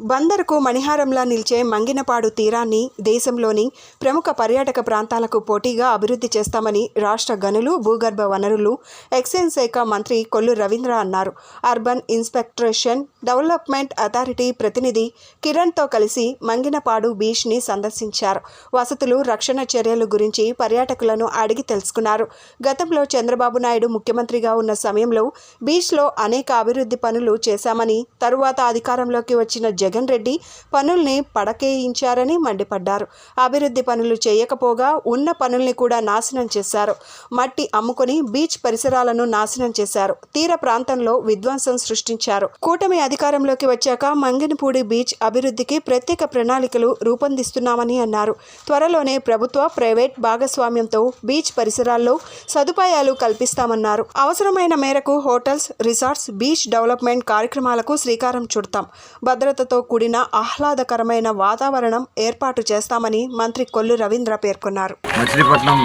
బందరుకు మణిహారంలా నిలిచే మంగినపాడు తీరాన్ని దేశంలోని ప్రముఖ పర్యాటక ప్రాంతాలకు పోటీగా అభివృద్ధి చేస్తామని రాష్ట్ర గనులు భూగర్భ వనరులు ఎక్సైజ్ శాఖ మంత్రి కొల్లు రవీంద్ర అన్నారు. అర్బన్ ఇన్స్పెక్టరేషన్ డెవలప్మెంట్ అథారిటీ ప్రతినిధి కిరణ్తో కలిసి మంగినపాడు బీచ్ని సందర్శించారు. వసతులు రక్షణ చర్యలు గురించి పర్యాటకులను అడిగి తెలుసుకున్నారు. గతంలో చంద్రబాబు నాయుడు ముఖ్యమంత్రిగా ఉన్న సమయంలో బీచ్లో అనేక అభివృద్ధి పనులు చేశామని తరువాత అధికారంలోకి వచ్చిన జగన్ రెడ్డి పనుల్ని పడకేయించారని మండిపడ్డారు. అభివృద్ధి పనులు చేయకపోగా ఉన్న పనుల్ని కూడా నాశనం చేశారు. మట్టి అమ్ముకొని బీచ్ పరిసరాలను నాశనం చేశారు. తీర ప్రాంతంలో విధ్వంసం సృష్టించారు. కూటమి అధికారంలోకి వచ్చాక మంగినపూడి బీచ్ అభివృద్ధికి ప్రత్యేక ప్రణాళికలు రూపొందిస్తున్నామని అన్నారు. త్వరలోనే ప్రభుత్వ ప్రైవేట్ భాగస్వామ్యంతో బీచ్ పరిసరాల్లో సదుపాయాలు కల్పిస్తామన్నారు. అవసరమైన మేరకు హోటల్స్ రిసార్ట్స్ బీచ్ డెవలప్మెంట్ కార్యక్రమాలకు శ్రీకారం చుడతాం. భద్రతతో కూడిన ఆహ్లాదకరమైన వాతావరణం ఏర్పాటు చేస్తామని మంత్రి కొల్లు రవీంద్ర పేర్కొన్నారు. మచిలీపట్నం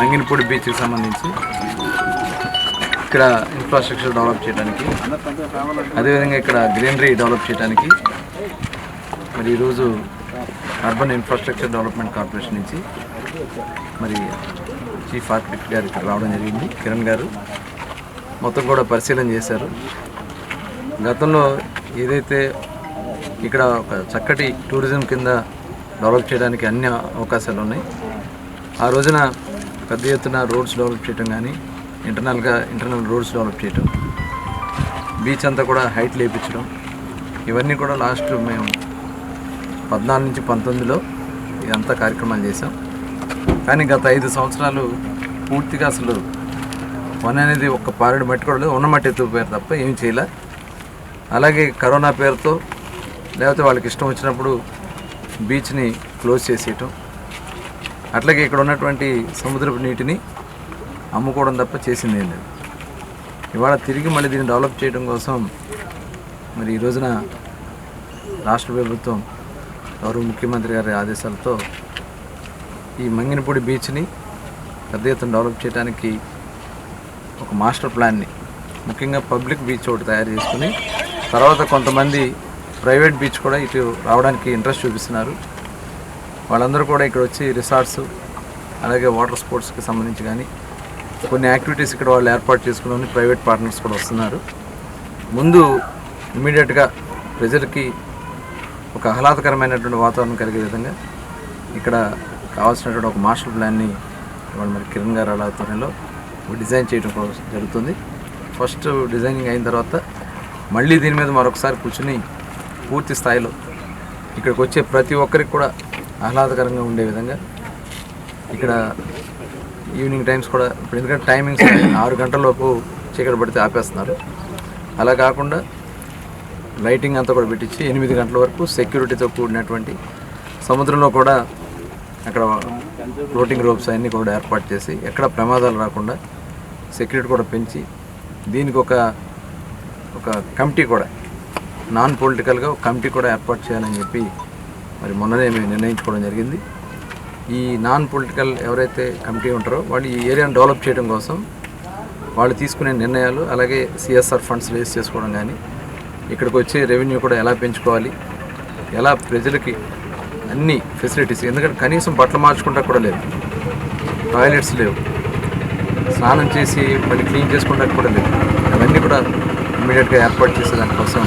మంగినపూడి బీచ్కి సంబంధించి ఇక్కడ ఇన్ఫ్రాస్ట్రక్చర్ డెవలప్ చేయడానికి. అదేవిధంగా ఇక్కడ గ్రీనరీ డెవలప్ చేయడానికి. మరి ఈరోజు అర్బన్ ఇన్ఫ్రాస్ట్రక్చర్ డెవలప్మెంట్ కార్పొరేషన్ నుంచి మరి చీఫ్ ఆర్కిటెక్ట్ గారు ఇక్కడ రావడం జరిగింది. కిరణ్ గారు మొత్తం కూడా పరిశీలన చేశారు. గతంలో ఏదైతే ఇక్కడ ఒక చక్కటి టూరిజం కింద డెవలప్ చేయడానికి అన్ని అవకాశాలు ఉన్నాయి. ఆ రోజున పెద్ద ఎత్తున రోడ్స్ డెవలప్ చేయడం కానీ ఇంటర్నల్గా ఇంటర్నల్ రోడ్స్ డెవలప్ చేయటం బీచ్ అంతా కూడా హైట్ లేపించడం ఇవన్నీ కూడా లాస్ట్ మేము పద్నాలుగు నుంచి పంతొమ్మిదిలో ఇదంతా కార్యక్రమాలు చేసాం కానీ గత ఐదు సంవత్సరాలు పూర్తిగా అసలు పని అనేది ఒక్క పారెడు మట్టి కూడా లేదు. ఉన్న మట్టి ఎత్తుకుపోయారు తప్ప ఏం చేయలే. అలాగే కరోనా పేరుతో లేకపోతే వాళ్ళకి ఇష్టం వచ్చినప్పుడు బీచ్ని క్లోజ్ చేసేయటం. అట్లాగే ఇక్కడ ఉన్నటువంటి సముద్రపు నీటిని అమ్ముకోవడం తప్ప చేసింది ఏం లేదు. ఇవాళ తిరిగి మళ్ళీ దీన్ని డెవలప్ చేయడం కోసం మరి ఈ రోజున రాష్ట్ర ప్రభుత్వం గౌరవ ముఖ్యమంత్రి గారి ఆదేశాలతో ఈ మంగినపూడి బీచ్ని పెద్ద ఎత్తున డెవలప్ చేయడానికి ఒక మాస్టర్ ప్లాన్ని ముఖ్యంగా పబ్లిక్ బీచ్ ఒకటి తయారు చేసుకుని తర్వాత కొంతమంది ప్రైవేట్ బీచ్ కూడా ఇటు రావడానికి ఇంట్రెస్ట్ చూపిస్తున్నారు. వాళ్ళందరూ కూడా ఇక్కడ వచ్చి రిసార్ట్స్ అలాగే వాటర్ స్పోర్ట్స్కి సంబంధించి కానీ కొన్ని యాక్టివిటీస్ ఇక్కడ వాళ్ళు ఏర్పాటు చేసుకుని ప్రైవేట్ పార్ట్నర్స్ కూడా వస్తున్నారు. ముందు ఇమీడియట్గా ప్రజలకి ఒక ఆహ్లాదకరమైనటువంటి వాతావరణం కలిగే విధంగా ఇక్కడ కావాల్సినటువంటి ఒక మాస్టర్ ప్లాన్ని ఇవాళ మరి కిరణ్ గారు అలా ఆధ్వర్యంలో డిజైన్ చేయడం జరుగుతుంది. ఫస్ట్ డిజైనింగ్ అయిన తర్వాత మళ్ళీ దీని మీద మరొకసారి కూర్చుని పూర్తి స్థాయిలో ఇక్కడికి వచ్చే ప్రతి ఒక్కరికి కూడా ఆహ్లాదకరంగా ఉండే విధంగా ఇక్కడ ఈవినింగ్ టైమ్స్ కూడా ఇప్పుడు ఎందుకంటే టైమింగ్స్ ఆరు గంటలలోపు చీకటి పడితే ఆపేస్తున్నారు. అలా కాకుండా లైటింగ్ అంతా కూడా పెట్టించి ఎనిమిది గంటల వరకు సెక్యూరిటీతో కూడినటువంటి సముద్రంలో కూడా అక్కడ ఫ్లోటింగ్ రోప్స్ అన్నీ కూడా ఏర్పాటు చేసి ఎక్కడ ప్రమాదాలు రాకుండా సెక్యూరిటీ కూడా పెంచి దీనికి ఒక ఒక కమిటీ కూడా నాన్ పొలిటికల్గా ఒక కమిటీ కూడా ఏర్పాటు చేయాలని చెప్పి మరి మొన్ననే మేము నిర్ణయించుకోవడం జరిగింది. ఈ నాన్ పొలిటికల్ ఎవరైతే కమిటీ ఉంటారో వాళ్ళు ఈ ఏరియాను డెవలప్ చేయడం కోసం వాళ్ళు తీసుకునే నిర్ణయాలు అలాగే సిఎస్ఆర్ ఫండ్స్ రేస్ చేసుకోవడం కానీ ఇక్కడికి వచ్చే రెవెన్యూ కూడా ఎలా పెంచుకోవాలి ఎలా ప్రజలకి అన్ని ఫెసిలిటీస్ ఎందుకంటే కనీసం బట్టలు మార్చుకుంటా కూడా లేదు టాయిలెట్స్ లేవు స్నానం చేసి మళ్ళీ క్లీన్ చేసుకుంటా కూడా లేదు అవన్నీ కూడా ఇమీడియట్గా ఏర్పాటు చేసే దానికోసం